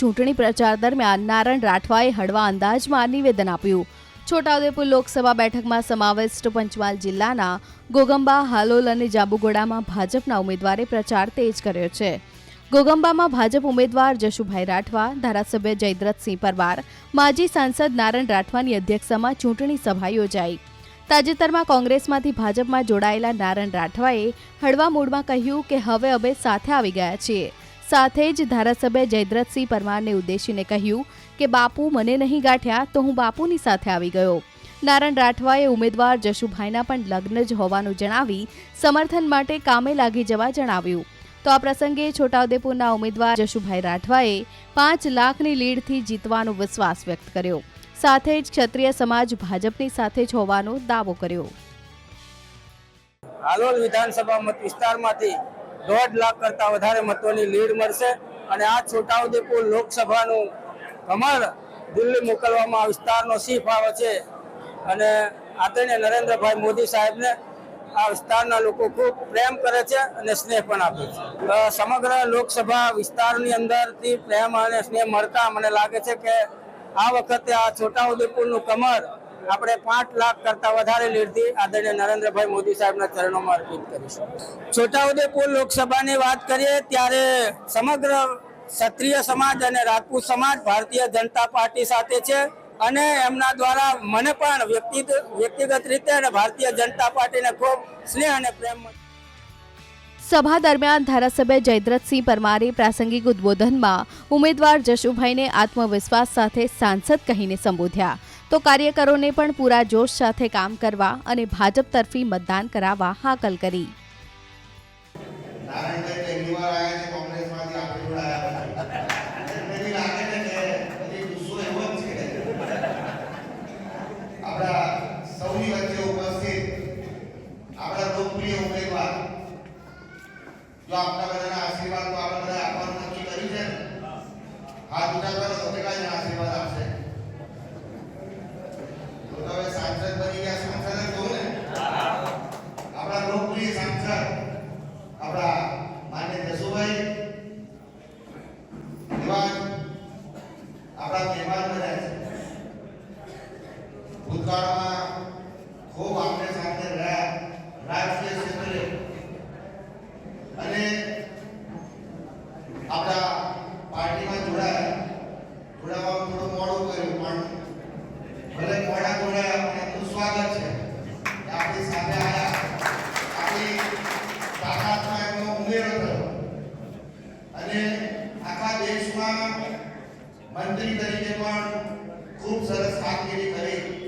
ચૂંટણી પ્રચાર દરમિયાન નારણ રાઠવાએ હળવા અંદાજમાં નિવેદન આપ્યું. છોટાઉદેપુર લોકસભા બેઠકમાં સમાવિષ્ટ પંચમહાલ જિલ્લાના ગોગંબા, હાલોલ અને જાબુગોડામાં ભાજપના ઉમેદવારે પ્રચાર તેજ કર્યો છે. ગોગંબામાં ભાજપ ઉમેદવાર જશુભાઈ રાઠવા, ધારાસભ્ય જયદ્રથસિંહ પરમાર, માજી સાંસદ નારણ રાઠવાની અધ્યક્ષતામાં ચૂંટણી સભા યોજાઈ. તાજેતરમાં કોંગ્રેસમાંથી ભાજપમાં જોડાયેલા નારણ રાઠવાએ હળવા મૂડમાં કહ્યું કે હવે અમે સાથે આવી ગયા છીએ. સાથે જ ધારાસભ્ય જયદ્રથસિંહ પરમારને ઉદ્દેશીને કહ્યું કે, બાપુ મને નહીં ગાંઠ્યા તો હું બાપુની સાથે આવી ગયો. નારણ રાઠવાએ ઉમેદવાર જશુભાઈના પણ લગ્ન જ હોવાનું જણાવી સમર્થન માટે કામે લાગી જવા જણાવ્યું. તો આ પ્રસંગે છોટાઉદેપુરના ઉમેદવાર જશુભાઈ રાઠવાએ પાંચ લાખની લીડથી જીતવાનો વિશ્વાસ વ્યક્ત કર્યો. સાથે જ ક્ષત્રિય સમાજ ભાજપની સાથે જ હોવાનો દાવો કર્યો. હાલોલ વિધાનસભા મત વિસ્તારમાંથી દોઢ લાખ કરતા વધારે મતોની લીડ મળશે અને આ છોટાઉદેપુર લોકસભાનું કમળ દિલ્હી મોકલવામાં વિસ્તારનો સીફ આવે છે. અને આદરણીય નરેન્દ્રભાઈ મોદી સાહેબને આ વિસ્તારના લોકો ખૂબ પ્રેમ કરે છે અને સ્નેહ પણ આપે છે. સમગ્ર લોકસભા વિસ્તારની અંદરથી પ્રેમ અને સ્નેહ મળતા મને લાગે છે કે આ વખતે આ છોટાઉદેપુરનું કમર આપણે પાંચ લાખ કરતા વધારે લીડથી આદરણીય નરેન્દ્રભાઈ મોદી સાહેબના ચરણોમાં અર્પિત કરીશું. છોટાઉદેપુર લોકસભાની વાત કરીએ ત્યારે સમગ્ર ક્ષત્રિય સમાજ અને રાજપૂત સમાજ ભારતીય જનતા પાર્ટી સાથે છે. અને એમના દ્વારા મને પણ વ્યક્તિ વ્યક્તિગત રીતે અને ભારતીય જનતા પાર્ટીને ખૂબ સ્નેહ અને પ્રેમ સભા દરમિયાન ધારાસભ્ય જયદ્રથસિંહ પરમારે પ્રાસંગિક ઉદ્બોધનમાં ઉમેદવાર જશુભાઈને આત્મવિશ્વાસ સાથે સાંસદ કહીને સંબોધ્યા. તો કાર્યકરોને પણ પૂરા જોશ સાથે કામ કરવા અને ભાજપ તરફી મતદાન કરાવવા હાકલ કરી નારાયણભાઈ પહેલી વાર આવ્યા છે કોંગ્રેસમાંથી આપણે જોડે આવ્યા નથી. મને બી લાગે છે કે હજી ગુસ્સો એવો જ છે આપણા સૌની વચ્ચે ઉપસ્થિત આપણા લોકપ્રિય ઉમેદવાર જો આપણા બધાના આશીર્વાદ તો આપણે બધા આપવાનું નક્કી કર્યું છે ને આપણા માન્ય જસુભાઈ જ આપણા મહેમાન બન્યા છે. ભૂતકાળમાં ખૂબ આપણે સાથે રહ્યા રાજકીય ક્ષેત્રે અને આપણા પાર્ટીમાં જોડાયા જોડાવામાં થોડું મોડું કર્યું પણ ભલે મોડા જોડાયા પણ એમનું સ્વાગત છે કે આપણી સાથે આવ્યા આપણી તાકાતમાં એમનો ઉમેરો થયો અને આખા દેશમાં મંત્રી તરીકે પણ ખૂબ સરસ કામગીરી કરી.